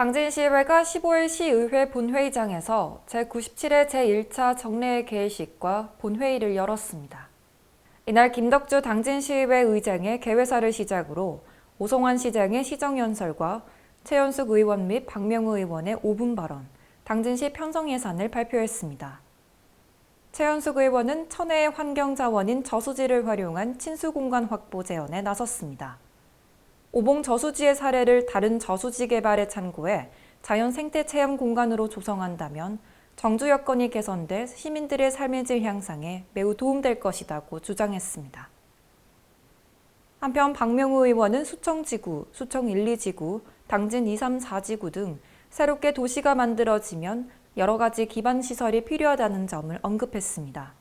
당진 시의회가 15일 시의회 본회의장에서 제97회 제1차 정례회 개회식과 본회의를 열었습니다. 이날 김덕주 당진 시의회 의장의 개회사를 시작으로 오송환 시장의 시정연설과 최연숙 의원 및 박명우 의원의 5분 발언, 당진시 편성 예산을 발표했습니다. 최연숙 의원은 천혜의 환경자원인 저수지를 활용한 친수공간 확보 제언에 나섰습니다. 오봉 저수지의 사례를 다른 저수지 개발에 참고해 자연 생태 체험 공간으로 조성한다면 정주 여건이 개선돼 시민들의 삶의 질 향상에 매우 도움될 것이라고 주장했습니다. 한편 박명우 의원은 수청지구, 수청 1, 2지구, 당진 2, 3, 4지구 등 새롭게 도시가 만들어지면 여러 가지 기반 시설이 필요하다는 점을 언급했습니다.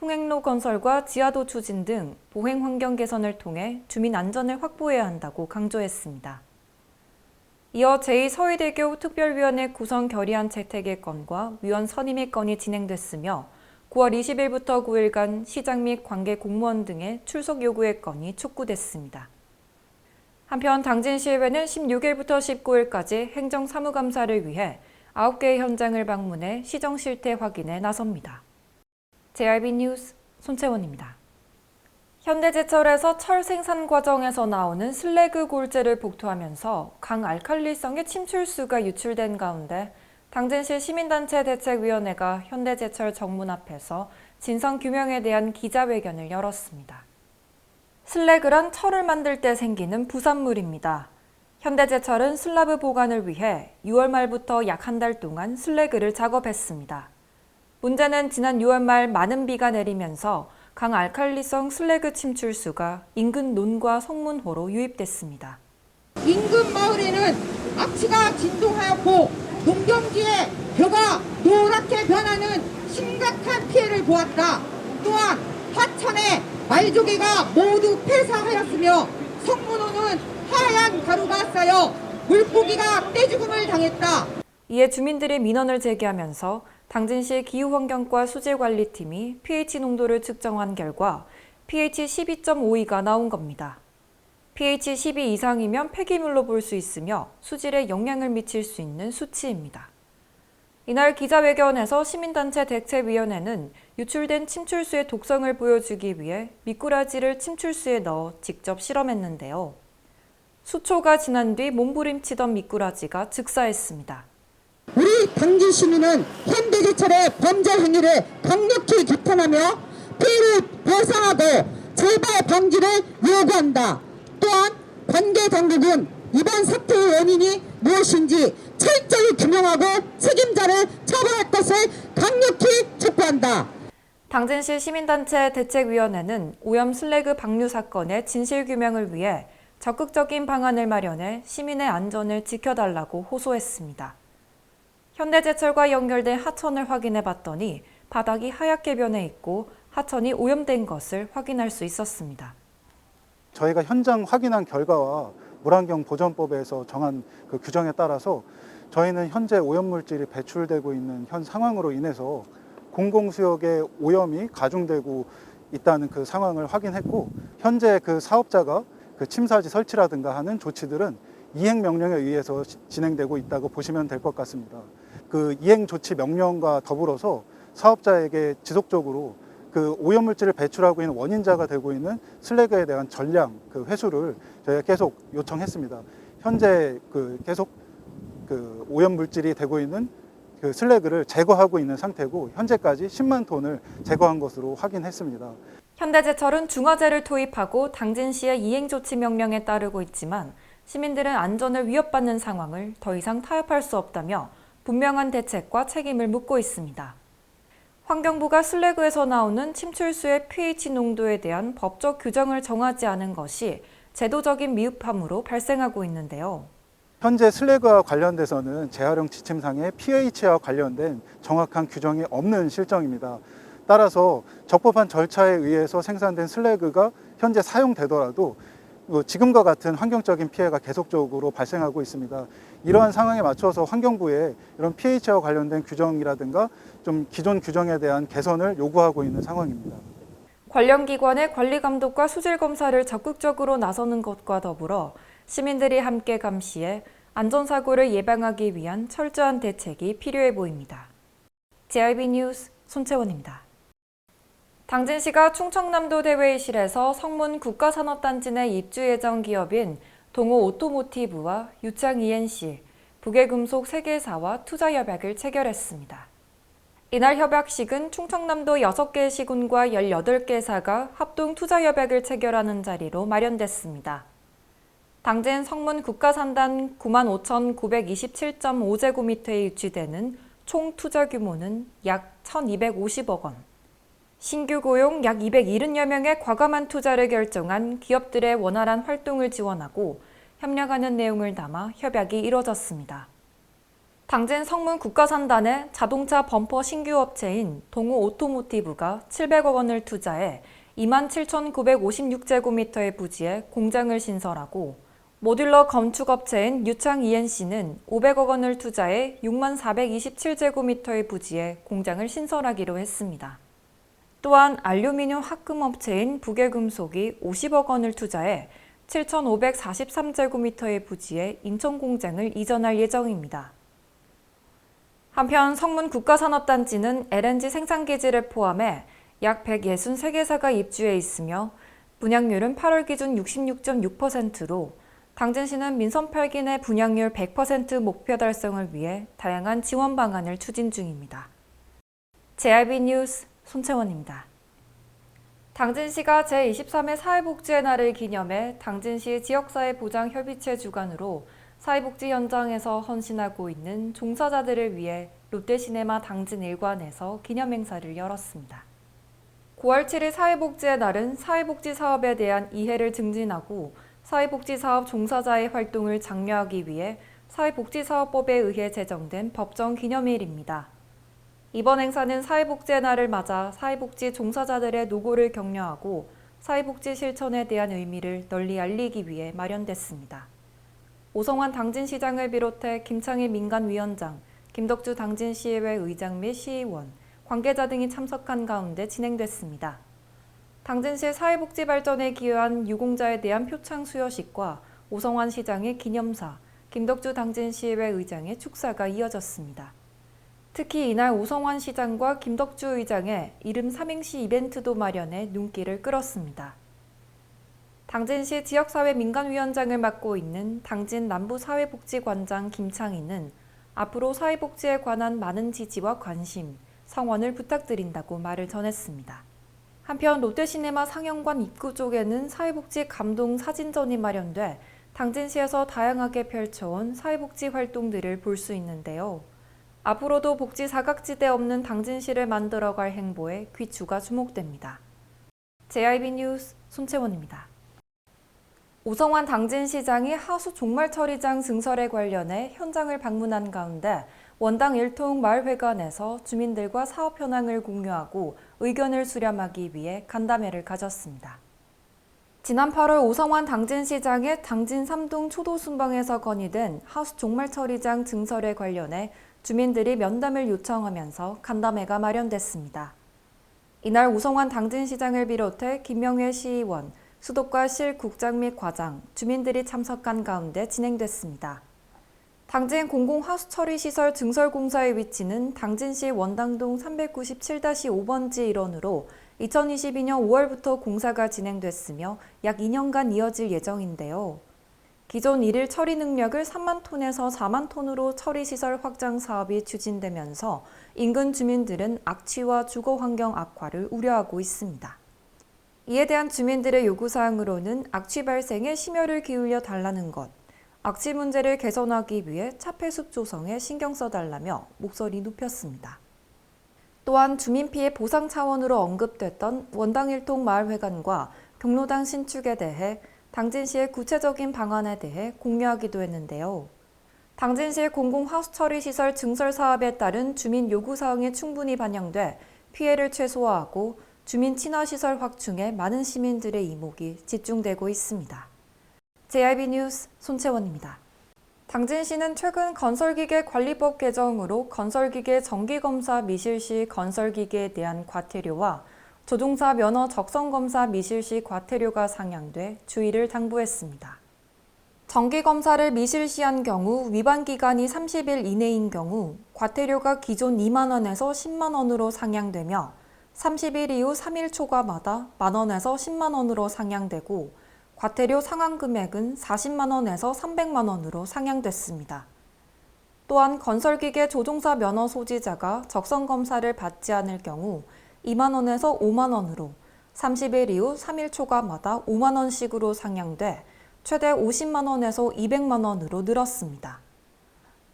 통행로 건설과 지하도 추진 등 보행 환경 개선을 통해 주민 안전을 확보해야 한다고 강조했습니다. 이어 제2서해대교 특별위원회 구성 결의안 채택의 건과 위원 선임의 건이 진행됐으며 9월 20일부터 9일간 시장 및 관계 공무원 등의 출석 요구의 건이 촉구됐습니다. 한편 당진시의회는 16일부터 19일까지 행정사무감사를 위해 9개의 현장을 방문해 시정 실태 확인에 나섭니다. JRB 뉴스 손채원입니다. 현대제철에서 철 생산 과정에서 나오는 슬래그 골재를 복토하면서 강 알칼리성의 침출수가 유출된 가운데 당진시 시민단체 대책위원회가 현대제철 정문 앞에서 진상 규명에 대한 기자회견을 열었습니다. 슬래그란 철을 만들 때 생기는 부산물입니다. 현대제철은 슬라브 보관을 위해 6월 말부터 약 한 달 동안 슬래그를 작업했습니다. 문제는 지난 6월 말 많은 비가 내리면서 강 알칼리성 슬래그 침출수가 인근 논과 성문호로 유입됐습니다. 인근 마을에는 악취가 진동하였고 농경지의 벼가 노랗게 변하는 심각한 피해를 보았다. 또한 하천의 말조개가 모두 폐사하였으며 성문호는 하얀 가루가 쌓여 물고기가 떼죽음을 당했다. 이에 주민들이 민원을 제기하면서 당진시 기후환경과 수질관리팀이 pH 농도를 측정한 결과 pH 12.52가 나온 겁니다. pH 12 이상이면 폐기물로 볼 수 있으며 수질에 영향을 미칠 수 있는 수치입니다. 이날 기자회견에서 시민단체 대책위원회는 유출된 침출수의 독성을 보여주기 위해 미꾸라지를 침출수에 넣어 직접 실험했는데요. 수초가 지난 뒤 몸부림치던 미꾸라지가 즉사했습니다. 우리 당진 시민은 현대제철의 범죄 행위를 강력히 비판하며 피해를 보상하고 재발 방지를 요구한다. 또한 관계 당국은 이번 사태의 원인이 무엇인지 철저히 규명하고 책임자를 처벌할 것을 강력히 촉구한다. 당진시 시민단체 대책위원회는 오염 슬래그 방류 사건의 진실 규명을 위해 적극적인 방안을 마련해 시민의 안전을 지켜달라고 호소했습니다. 현대제철과 연결된 하천을 확인해 봤더니 바닥이 하얗게 변해 있고 하천이 오염된 것을 확인할 수 있었습니다. 저희가 현장 확인한 결과와 물환경 보전법에서 정한 그 규정에 따라서 저희는 현재 오염물질이 배출되고 있는 현 상황으로 인해서 공공수역의 오염이 가중되고 있다는 그 상황을 확인했고 현재 그 사업자가 그 침사지 설치라든가 하는 조치들은 이행 명령에 의해서 시- 진행되고 있다고 보시면 될 것 같습니다. 그 이행 조치 명령과 더불어서 사업자에게 지속적으로 그 오염물질을 배출하고 있는 원인자가 되고 있는 슬래그에 대한 전량 그 회수를 저희가 계속 요청했습니다. 현재 그 계속 그 오염물질이 되고 있는 그 슬래그를 제거하고 있는 상태고 현재까지 10만 톤을 제거한 것으로 확인했습니다. 현대제철은 중화제를 투입하고 당진시의 이행 조치 명령에 따르고 있지만 시민들은 안전을 위협받는 상황을 더 이상 타협할 수 없다며 분명한 대책과 책임을 묻고 있습니다. 환경부가 슬래그에서 나오는 침출수의 pH 농도에 대한 법적 규정을 정하지 않은 것이 제도적인 미흡함으로 발생하고 있는데요. 현재 슬래그와 관련돼서는 재활용 지침상에 pH와 관련된 정확한 규정이 없는 실정입니다. 따라서 적법한 절차에 의해서 생산된 슬래그가 현재 사용되더라도 뭐 지금과 같은 환경적인 피해가 계속적으로 발생하고 있습니다. 이러한 상황에 맞춰서 환경부에 이런 pH와 관련된 규정이라든가 좀 기존 규정에 대한 개선을 요구하고 있는 상황입니다. 관련 기관의 관리 감독과 수질 검사를 적극적으로 나서는 것과 더불어 시민들이 함께 감시해 안전사고를 예방하기 위한 철저한 대책이 필요해 보입니다. JIB 뉴스 손채원입니다. 당진시가 충청남도 대회의실에서 성문 국가산업단지 내 입주 예정 기업인 동호 오토모티브와 유창 ENC, 북해금속 세계사와 투자 협약을 체결했습니다. 이날 협약식은 충청남도 6개 시군과 18개 사가 합동 투자 협약을 체결하는 자리로 마련됐습니다. 당진 성문 국가산단 95,927.5제곱미터에 유치되는 총 투자 규모는 약 1,250억 원. 신규 고용 약 270여 명의 과감한 투자를 결정한 기업들의 원활한 활동을 지원하고 협력하는 내용을 담아 협약이 이뤄졌습니다. 당진 성문 국가산단의 자동차 범퍼 신규 업체인 동호 오토모티브가 700억 원을 투자해 27,956제곱미터의 부지에 공장을 신설하고 모듈러 건축업체인 유창 ENC는 500억 원을 투자해 6만 427제곱미터의 부지에 공장을 신설하기로 했습니다. 또한 알루미늄 합금 업체인 북해금속이 50억 원을 투자해 7,543제곱미터의 부지에 인천 공장을 이전할 예정입니다. 한편 성문 국가산업단지는 LNG 생산기지를 포함해 약 163개사가 입주해 있으며 분양률은 8월 기준 66.6%로 당진시는 민선 8기 내 분양률 100% 목표 달성을 위해 다양한 지원 방안을 추진 중입니다. JRB 뉴스 손채원입니다. 당진시가 제23회 사회복지의 날을 기념해 당진시 지역사회 보장 협의체 주관으로 사회복지 현장에서 헌신하고 있는 종사자들을 위해 롯데시네마 당진 일관에서 기념행사를 열었습니다. 9월 7일 사회복지의 날은 사회복지 사업에 대한 이해를 증진하고 사회복지 사업 종사자의 활동을 장려하기 위해 사회복지사업법에 의해 제정된 법정 기념일입니다. 이번 행사는 사회복지의 날을 맞아 사회복지 종사자들의 노고를 격려하고 사회복지 실천에 대한 의미를 널리 알리기 위해 마련됐습니다. 오성환 당진시장을 비롯해 김창희 민간위원장, 김덕주 당진시의회 의장 및 시의원, 관계자 등이 참석한 가운데 진행됐습니다. 당진시 사회복지 발전에 기여한 유공자에 대한 표창 수여식과 오성환 시장의 기념사, 김덕주 당진시의회 의장의 축사가 이어졌습니다. 특히 이날 오성환 시장과 김덕주 의장의 이름 삼행시 이벤트도 마련해 눈길을 끌었습니다. 당진시 지역사회 민간위원장을 맡고 있는 당진 남부사회복지관장 김창희는 앞으로 사회복지에 관한 많은 지지와 관심, 성원을 부탁드린다고 말을 전했습니다. 한편 롯데시네마 상영관 입구 쪽에는 사회복지 감동 사진전이 마련돼 당진시에서 다양하게 펼쳐온 사회복지 활동들을 볼 수 있는데요. 앞으로도 복지 사각지대 없는 당진시를 만들어갈 행보에 귀추가 주목됩니다. JIB 뉴스 손채원입니다. 오성환 당진시장이 하수 종말 처리장 증설에 관련해 현장을 방문한 가운데 원당 일통 마을회관에서 주민들과 사업 현황을 공유하고 의견을 수렴하기 위해 간담회를 가졌습니다. 지난 8월 오성환 당진시장의 당진 3동 초도순방에서 건의된 하수 종말 처리장 증설에 관련해 주민들이 면담을 요청하면서 간담회가 마련됐습니다. 이날 오성환 당진시장을 비롯해 김명회 시의원, 수도과 실 국장 및 과장, 주민들이 참석한 가운데 진행됐습니다. 당진 공공하수처리시설 증설공사의 위치는 당진시 원당동 397-5번지 일원으로 2022년 5월부터 공사가 진행됐으며 약 2년간 이어질 예정인데요. 기존 일일 처리 능력을 3만 톤에서 4만 톤으로 처리 시설 확장 사업이 추진되면서 인근 주민들은 악취와 주거 환경 악화를 우려하고 있습니다. 이에 대한 주민들의 요구 사항으로는 악취 발생에 심혈을 기울여 달라는 것, 악취 문제를 개선하기 위해 차폐숲 조성에 신경 써달라며 목소리 높였습니다. 또한 주민 피해 보상 차원으로 언급됐던 원당 일동 마을회관과 경로당 신축에 대해 당진 시의 구체적인 방안에 대해 공유하기도 했는데요. 당진시의 공공하수처리 시설 증설 사업에 따른 주민 요구 사항이 충분히 반영돼 피해를 최소화하고 주민 친화 시설 확충에 많은 시민들의 이목이 집중되고 있습니다. JIB 뉴스 손채원입니다. 당진시는 최근 건설기계 관리법 개정으로 건설기계 정기검사 미실 시 건설기계에 대한 과태료와 조종사 면허 적성검사 미실시 과태료가 상향돼 주의를 당부했습니다. 정기검사를 미실시한 경우 위반 기간이 30일 이내인 경우 과태료가 기존 2만 원에서 10만 원으로 상향되며 30일 이후 3일 초과마다 만 원에서 10만 원으로 상향되고 과태료 상환 금액은 40만 원에서 300만 원으로 상향됐습니다. 또한 건설기계 조종사 면허 소지자가 적성 검사를 받지 않을 경우 2만 원에서 5만 원으로 30일 이후 3일 초과마다 5만 원씩으로 상향돼 최대 50만 원에서 200만 원으로 늘었습니다.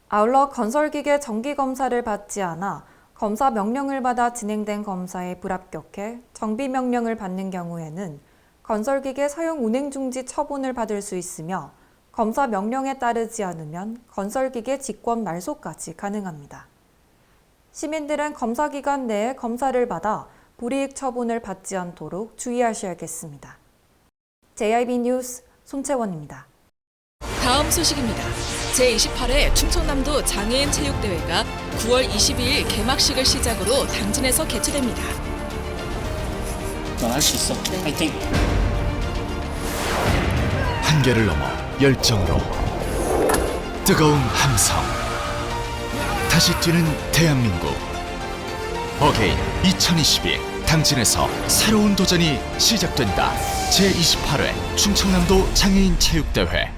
아울러 건설기계 정기검사를 받지 않아 검사 명령을 받아 진행된 검사에 불합격해 정비 명령을 받는 경우에는 건설기계 사용 운행 중지 처분을 받을 수 있으며 검사 명령에 따르지 않으면 건설기계 직권 말소까지 가능합니다. 시민들은 검사 기간 내에 검사를 받아 불이익 처분을 받지 않도록 주의하셔야겠습니다. JIB 뉴스 손채원입니다. 다음 소식입니다. 제28회 충청남도 장애인 체육대회가 9월 22일 개막식을 시작으로 당진에서 개최됩니다. 넌 할 수 있어. 파이팅. 한계를 넘어 열정으로 뜨거운 함성 다시 뛰는 대한민국. 어게인 2022 당진에서 새로운 도전이 시작된다. 제28회 충청남도 장애인 체육대회